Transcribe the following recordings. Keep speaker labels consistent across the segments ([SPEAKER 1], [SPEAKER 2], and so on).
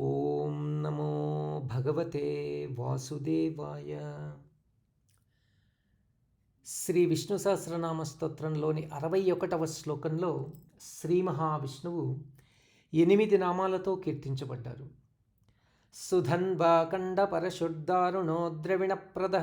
[SPEAKER 1] ఓం నమో భగవతే వాసుదేవాయ. శ్రీ విష్ణు సహస్రనామ స్తోత్రంలోని అరవై ఒకటవ శ్లోకంలో శ్రీ మహావిష్ణువు ఎనిమిది నామాలతో కీర్తించబడ్డారు. సుధన్వాకండ పరశుద్ధారుణో ద్రవిణప్రద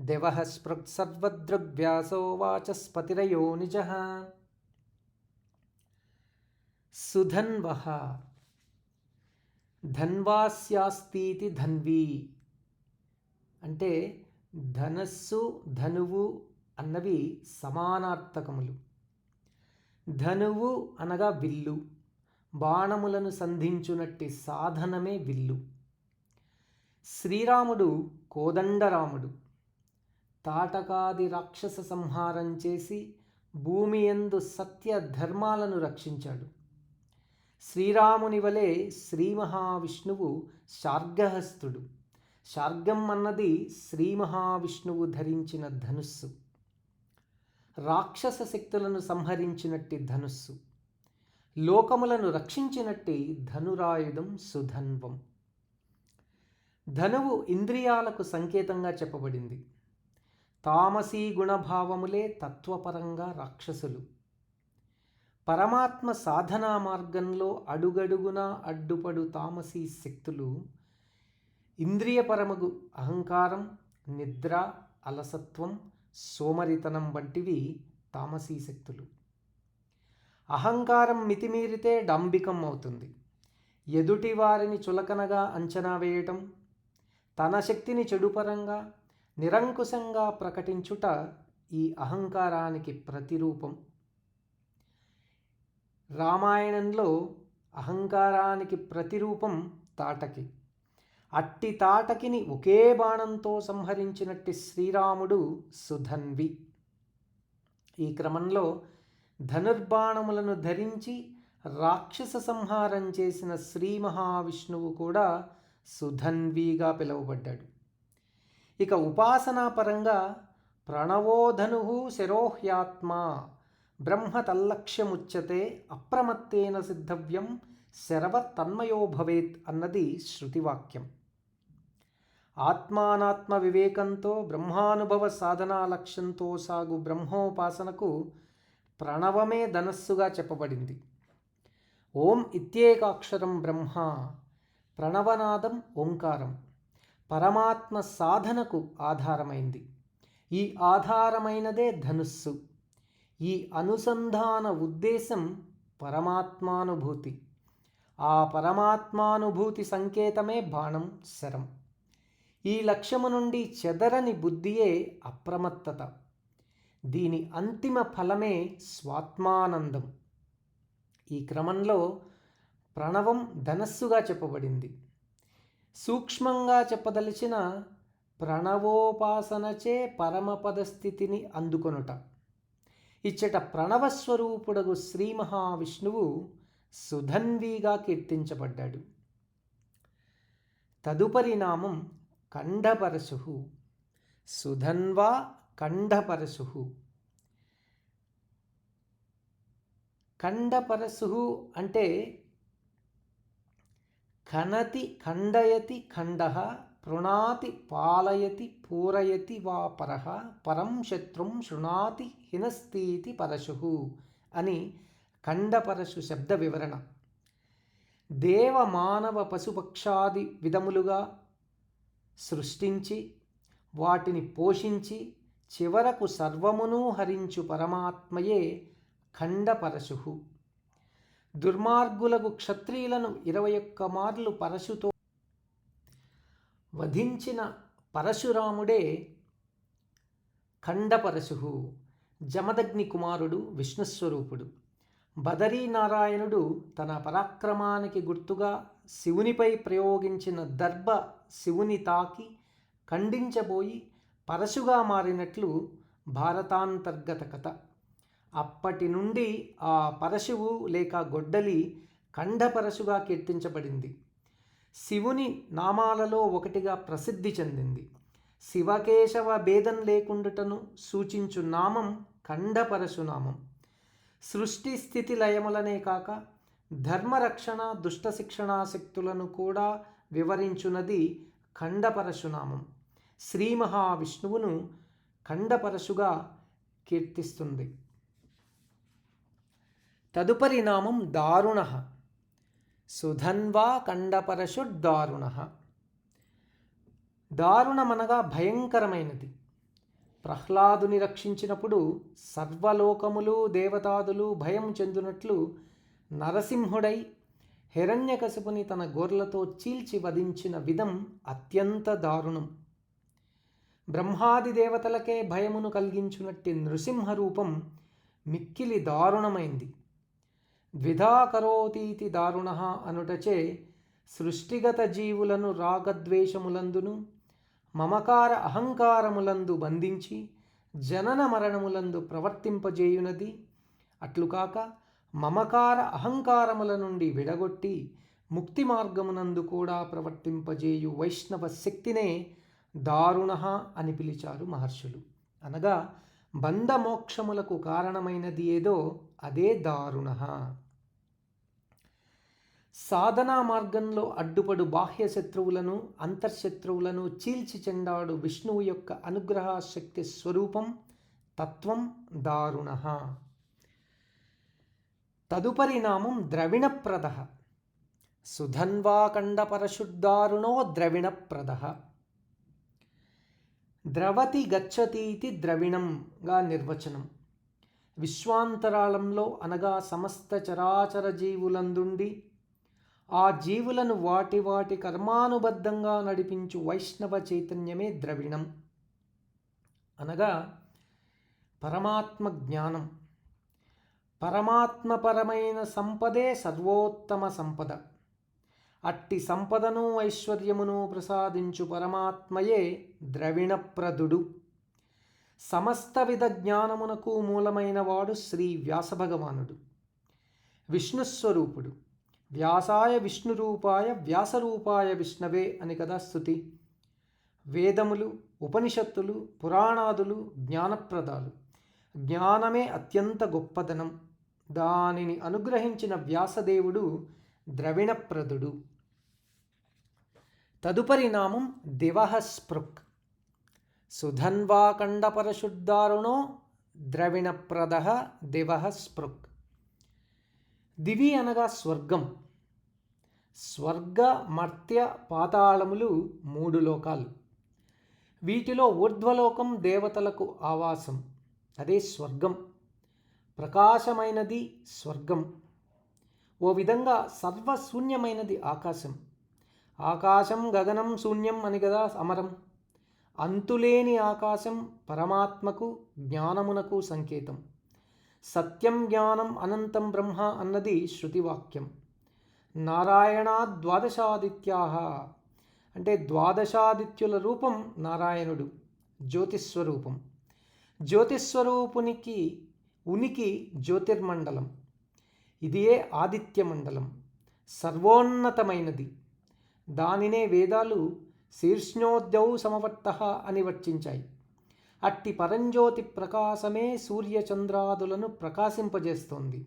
[SPEAKER 1] దేవ స్పృక్సర్వదృగ్వ్యాసో వాచస్పతిరయో నిజ. సుధన్వహ ధన్వాస్యాస్తీతి ధన్వి. అంటే ధనస్సు ధనువు అన్నవి సమానార్థకములు. ధనువు అనగా విల్లు. బాణములను సంధించునట్టి సాధనమే విల్లు. శ్రీరాముడు కోదండరాముడు. తాటకాది రాక్షస సంహారం చేసి భూమి ఎందు సత్య ధర్మాలను రక్షించాడు. శ్రీరాముని వలె శ్రీ మహావిష్ణువు శార్గహస్తుడు. శార్గం అన్నది శ్రీ మహావిష్ణువు ధరించిన ధనుస్సు. రాక్షస శక్తులను సంహరించినట్టి ధనుస్సు. లోకములను రక్షించినట్టి ధనురాయుధం సుధన్వం. ధనువు ఇంద్రియాలకు సంకేతంగా చెప్పబడింది. తామసీ గుణభావములే తత్వపరంగా రాక్షసులు. పరమాత్మ సాధనా మార్గంలో అడుగడుగున అడ్డుపడు తామసీ శక్తులు ఇంద్రియపరమగు అహంకారం నిద్ర అలసత్వం సోమరితనం వంటివి తామసీ శక్తులు. అహంకారం మితిమీరితే డాంబికం అవుతుంది. ఎదుటి వారిని చులకనగా అంచనా వేయటం తన శక్తిని చెడుపరంగా నిరంకుశంగా ప్రకటించుట ఈ అహంకారానికి ప్రతిరూపం. రామాయణంలో అహంకారానికి ప్రతిరూపం తాటకి. అట్టి తాటకిని ఒకే బాణంతో సంహరించినట్టి శ్రీరాముడు సుధన్వి. ఈ క్రమంలో ధనుర్బాణములను ధరించి రాక్షస సంహారం చేసిన శ్రీ మహావిష్ణువు కూడా సుధన్విగా పిలువబడ్డాడు. ఇక ఉపాసనా పరంగా ప్రణవోధను శరోహ్యాత్మ బ్రహ్మ తల్లక్ష్యముచ్యతే అప్రమత్తేన సిద్ధవ్యం శరవ తన్మయో భవేత్ అన్నది శృతివాక్యం. ఆత్మానాత్మ వివేకంతో బ్రహ్మానుభవ సాధనా లక్ష్యంతో సాగు బ్రహ్మోపాసనకు ప్రణవమే ధనస్సుగా చెప్పబడింది. ఓం ఇత్యేకాక్షరం బ్రహ్మ ప్రణవనాదం ఓంకారం పరమాత్మ సాధనకు ఆధారమైంది. ఈ ఆధారమైనదే ధనుస్సు. ఈ అనుసంధాన ఉద్దేశం పరమాత్మానుభూతి. ఆ పరమాత్మానుభూతి సంకేతమే బాణం శరం. ఈ లక్ష్యము నుండి చెదరని బుద్ధియే అప్రమత్తత. దీని అంతిమ ఫలమే స్వాత్మానందం. ఈ క్రమంలో ప్రణవం ధనస్సుగా చెప్పబడింది. సూక్ష్మంగా చెప్పదలిచిన ప్రణవోపాసనచే పరమపద స్థితిని అందుకొనుట. ఇచ్చట ప్రణవస్వరూపుడగు శ్రీ మహావిష్ణువు సుధన్విగా కీర్తించబడ్డాడు. తదుపరి నామం కండపరశు సుధన్వా కండపరశు కండపరశు అంటే ఖనతి ఖండయతి ఖండ పృణాతి పాలయతి పూరయతి వా పరహ పరం శత్రుం శృణాతి హినస్తీతి పరశు అని ఖండపరశు శబ్ద వివరణ. దేవ మానవ పశుపక్షాది విధములుగా సృష్టించి వాటిని పోషించి చివరకు సర్వమును హరించు పరమాత్మయే ఖండపరశు. దుర్మార్గులకు క్షత్రియులను ఇరవై ఒక్క మార్లు పరశుతో వధించిన పరశురాముడే ఖండపరశు జమదగ్ని కుమారుడు విష్ణుస్వరూపుడు. బదరీనారాయణుడు తన పరాక్రమానికి గుర్తుగా శివునిపై ప్రయోగించిన దర్భ శివుని తాకి ఖండించబోయి పరశుగా మారినట్లు భారతాంతర్గత కథ. అప్పటి నుండి ఆ పరశువు లేక గొడ్డలి ఖండపరశుగా కీర్తించబడింది. శివుని నామాలలో ఒకటిగా ప్రసిద్ధి చెందింది. శివకేశవ భేదం లేకుండుటను సూచించు నామం ఖండపరశునామం. సృష్టి స్థితి లయములనే కాక ధర్మరక్షణ దుష్ట శిక్షణా శక్తులను కూడా వివరించున్నది ఖండపరశునామం. శ్రీ మహావిష్ణువును ఖండపరశుగా కీర్తిస్తుంది. తదుపరి నామం దారుణ. సుధన్వా ఖండపరశుడ్దారుణ దారుణమనగా భయంకరమైనది. ప్రహ్లాదుని రక్షించినప్పుడు సర్వలోకములు దేవతాదులు భయం చెందునట్లు నరసింహుడై హిరణ్యకశిపుని తన గోర్లతో చీల్చి వధించిన విధం అత్యంత దారుణం. బ్రహ్మాది దేవతలకే భయమును కలిగించునట్టి నృసింహ రూపం మిక్కిలి దారుణమైంది. ద్విధా కరోతీతి దారుణ అనుటచే సృష్టిగత జీవులను రాగద్వేషములందును మమకార అహంకారములందు బంధించి జనన మరణములందు ప్రవర్తింపజేయునది. అట్లుకాక మమకార అహంకారముల నుండి విడగొట్టి ముక్తి మార్గమునందు కూడా ప్రవర్తింపజేయు వైష్ణవ శక్తినే దారుణ అని పిలిచారు మహర్షులు. అనగా బంధమోక్షములకు కారణమైనది ఏదో అదే దారుణ సాధనా మార్గంలో అడ్డుపడు బాహ్య శత్రువులను అంతర్శత్రువులను చీల్చి చెండాడు విష్ణువు యొక్క అనుగ్రహ శక్తి స్వరూపం తత్వం దారుణ తదుపరి నామం ద్రవిణప్రద. సుధన్వాకండపరశుద్ధారుణో ద్రవిణప్రద. ద్రవతి గచ్చతీతి ద్రవిణంగా నిర్వచనం. విశ్వాంతరాళంలో అనగా సమస్త చరాచర జీవులందుండి ఆ జీవులను వాటి వాటి కర్మానుబద్ధంగా నడిపించు వైష్ణవ చైతన్యమే ద్రవిణం. అనగా పరమాత్మ జ్ఞానం పరమాత్మపరమైన సంపదే సర్వోత్తమ సంపద. అట్టి సంపదను ఐశ్వర్యమును ప్రసాదించు పరమాత్మయే ద్రవిణప్రదుడు. సమస్త విధ జ్ఞానమునకు మూలమైన వాడు శ్రీ వ్యాసభగవానుడు. విష్ణుస్వరూపుడు. వ్యాసాయ విష్ణురూపాయ వ్యాసరూపాయ విష్ణవే అని కదా స్థుతి వేదములు ఉపనిషత్తులు పురాణాదులు జ్ఞానప్రదాలు. జ్ఞానమే అత్యంత గొప్పదనం. దానిని అనుగ్రహించిన వ్యాసదేవుడు ద్రవిణప్రదుడు. తదుపరి నామం దివహ స్పృక్ సుధన్వాకండపరశుద్ధారుణో ద్రవిణప్రద దివ స్పృక్. దివి అనగా స్వర్గం. స్వర్గ మర్త్య పాతాళములు మూడు లోకాలు. వీటిలో ఊర్ధ్వలోకం దేవతలకు ఆవాసం. అదే స్వర్గం. ప్రకాశమైనది స్వర్గం. ఓ విధంగా సర్వశూన్యమైనది ఆకాశం. ఆకాశం గగనం శూన్యం అని కదా అమరం. అంతులేని ఆకాశం పరమాత్మకు జ్ఞానమునకు సంకేతం. సత్యం జ్ఞానం అనంతం బ్రహ్మ అన్నది శృతివాక్యం. నారాయణా ద్వాదశాదిత్యా అంటే ద్వాదశాదిత్యుల రూపం నారాయణుడు జ్యోతిస్వరూపం. జ్యోతిస్వరూపునికి ఉనికి జ్యోతిర్మండలం. ఇదియే ఆదిత్యమండలం సర్వోన్నతమైనది. దానినే వేదాలు శీర్ష్ణోద్యౌ సమవర్త అని వర్చించాయి అట్టి పరంజ్యోతి ప్రకాశమే సూర్యచంద్రాదులను ప్రకాశింపజేస్తోంది.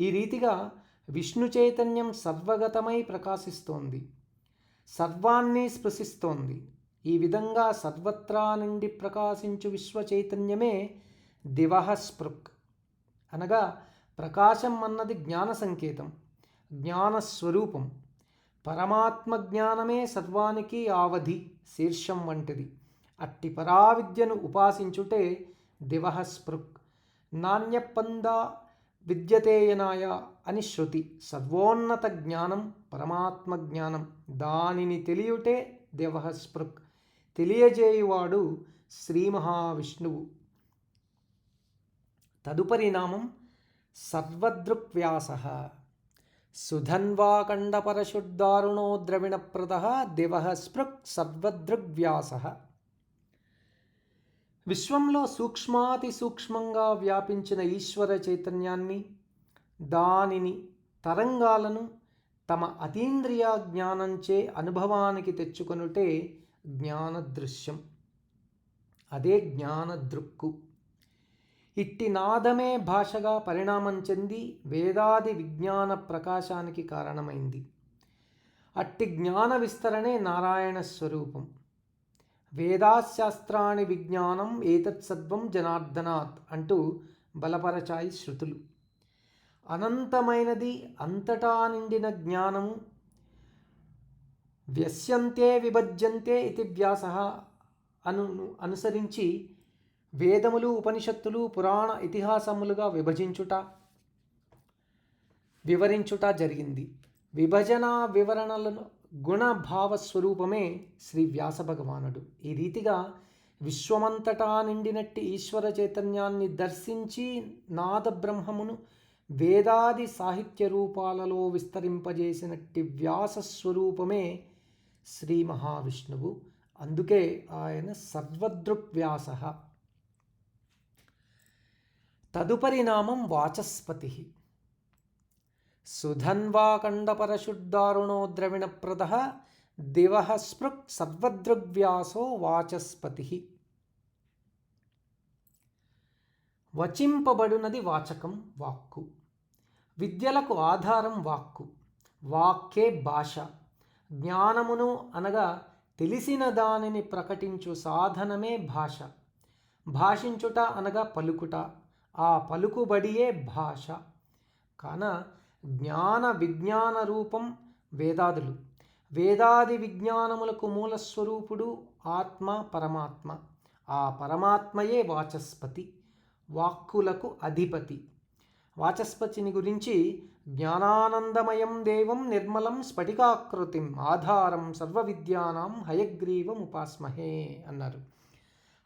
[SPEAKER 1] ఈ రీతిగా విష్ణు చైతన్యం సర్వగతమై ప్రకాశిస్తోంది. సర్వాన్ని స్పృశిస్తోంది. ఈ విధంగా సర్వత్రా నుండి ప్రకాశించు విశ్వ చైతన్యమే దివహ స్పృక్. అనగా ప్రకాశం అన్నది జ్ఞాన సంకేతం జ్ఞానస్వరూపం పరమాత్మ జ్ఞానమే సర్వానికి ఆవధి శీర్షం వంటిది. అట్టి పరావిద్యను ఉపాసించుటే దివహ స్పృక్. నాణ్యపంద విద్యతేయనాయ అని శృతి. సర్వోన్నత జ్ఞానం పరమాత్మ జ్ఞానం దానిని తెలియుటే దివహ స్పృక్. తెలియజేయువాడు శ్రీ మహావిష్ణువు. తదుపరి నామం సర్వదృక్వ్యాస. సుధన్వాకండపరశుద్ధారుణో ద్రవిణప్రద దివ స్పృక్ సర్వదృగ్వ్యాస విశ్వంలో సూక్ష్మాతి సూక్ష్మంగా వ్యాపించిన ఈశ్వర చైతన్యాన్ని దానిని తరంగాలను తమ అతీంద్రియ జ్ఞానంచే అనుభవానికి తెచ్చుకొనుటే జ్ఞానదృశ్యం అదే జ్ఞానదృక్కు ఇట్టి నాదమే భాషగా పరిణామం చెంది వేదాది విజ్ఞాన ప్రకాశానికి కారణమైంది. అట్టి జ్ఞాన విస్తరణే నారాయణ స్వరూపం. వేదాశాస్త్రాన్ని విజ్ఞానం ఏతత్ సద్వం జనార్దనాత్ అంటూ బలపరచాయి శృతులు. అనంతమైనది అంతటా నిండిన జ్ఞానము వ్యస్యంతే విభజ్యంతే ఇది వ్యాస అను అనుసరించి వేదములు ఉపనిషత్తులు పురాణ ఇతిహాసములుగా విభజించుట వివరించుట జరిగింది. విభజన వివరణలను గుణభావ స్వరూపమే శ్రీ వ్యాస భగవానుడు. ఈ రీతిగా విశ్వమంతటా నిండినట్టి ఈశ్వర చైతన్యాన్ని దర్శించి నాద బ్రహ్మమును వేదాది సాహిత్య రూపాలలో విస్తరింపజేసినట్టి వ్యాస స్వరూపమే శ్రీ మహావిష్ణువు. అందుకే ఆయన సర్వదృక్వ్యాస తదుపరి నామం వాచస్పతి సుధన్వాకండపరశుద్ధారుణో ద్రవిణప్రద దివ స్పృక్ సర్వదృగ్వ్యాసో వాచస్పతి. వచింపబడునది వాచకం వాక్కు. విద్యలకు ఆధారం వాక్కు. వాక్కే భాష. జ్ఞానమును అనగా తెలిసిన దానిని ప్రకటించు సాధనమే భాష. భాషించుట అనగా పలుకుట. ఆ పలుకుబడియే భాష. కాన జ్ఞాన విజ్ఞాన రూపం వేదాదులు. వేదాది విజ్ఞానములకు మూలస్వరూపుడు ఆత్మ పరమాత్మ. ఆ పరమాత్మయే వాచస్పతి వాక్కులకు అధిపతి. వాచస్పతిని గురించి జ్ఞానానందమయం దేవం నిర్మలం స్ఫటికాకృతిం ఆధారం సర్వ విద్యానాం హయగ్రీవం ఉపాస్మహే అన్నారు.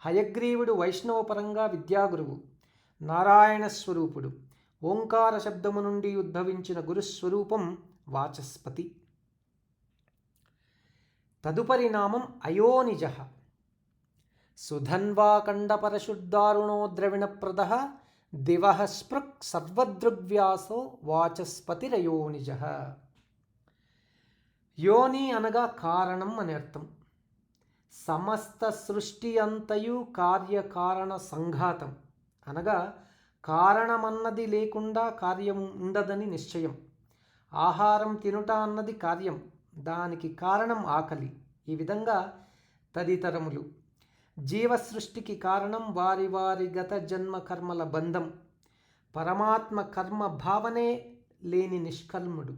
[SPEAKER 1] హయగ్రీవుడు వైష్ణవపరంగా విద్యాగురువు. నారాయణ స్వరూపుడు. ఓంకార శబ్దము నుండి ఉద్భవించిన గురుస్వరూపం వాచస్పతి. తదుపరి నామం అయోనిజ. సుధన్వాకండపరశుద్ధారుణో ద్రవిణప్రద. దివ స్పృక్ సర్వదృగ్వ్యాసో వాచస్పతిరయోనిజ. యోని అనగా కారణం అని అర్థం. సమస్త సృష్టి అంతయు కార్యకారణ సంఘాతం. అనగా కారణమన్నది లేకుండా కార్యం ఉండదని నిశ్చయం. ఆహారం తినుట అన్నది కార్యం. దానికి కారణం ఆకలి. ఈ విధంగా తదితరములు. జీవ సృష్టికి కారణం వారి వారి గత జన్మ కర్మల బంధం. పరమాత్మ కర్మ భావనే లేని నిష్కల్ముడు.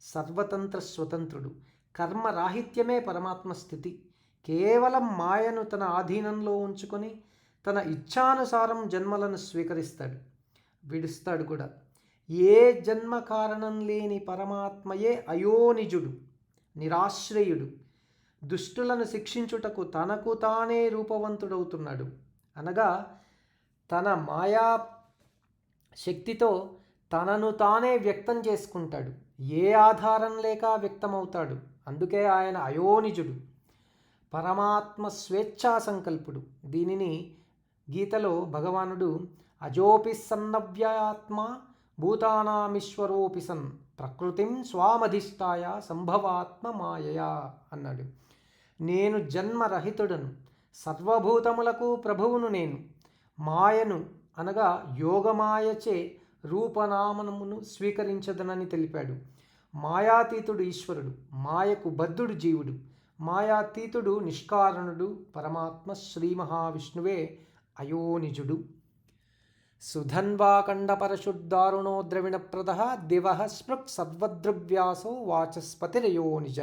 [SPEAKER 1] సర్వతంత్ర స్వతంత్రుడు. కర్మరాహిత్యమే పరమాత్మ స్థితి. కేవలం మాయను తన ఆధీనంలో ఉంచుకొని తన ఇచ్ఛానుసారం జన్మలను స్వీకరిస్తాడు. విడుస్తాడు కూడా. ఏ జన్మ కారణం లేని పరమాత్మయే అయోనిజుడు నిరాశ్రయుడు. దుష్టులను శిక్షించుటకు తనకు తానే రూపవంతుడవుతున్నాడు. అనగా తన మాయా శక్తితో తనను తానే వ్యక్తం చేసుకుంటాడు. ఏ ఆధారం లేక వ్యక్తమవుతాడు. అందుకే ఆయన అయోనిజుడు. పరమాత్మ స్వేచ్ఛా సంకల్పుడు. దీనిని గీతలో భగవానుడు అజోపి సన్నవ్యాత్మ భూతానామీశ్వరోపి సన్ ప్రకృతిం స్వామధిష్టాయ సంభవాత్మ మాయయా అన్నాడు. నేను జన్మరహితుడను సర్వభూతములకు ప్రభువును నేను మాయను అనగా యోగమాయచే రూపనామనమును స్వీకరించదనని తెలిపాడు. మాయాతీతుడు ఈశ్వరుడు మాయకు బద్ధుడు జీవుడు మాయాతీతుడు నిష్కారణుడు పరమాత్మ శ్రీ మహావిష్ణువే అయోనిజుడు. సుధన్వాకండపరశుద్ధారుణో ద్రవిణప్రద దివ స్పృక్ సద్వద్రువ్యాసో వాచస్పతిరయోనిజ.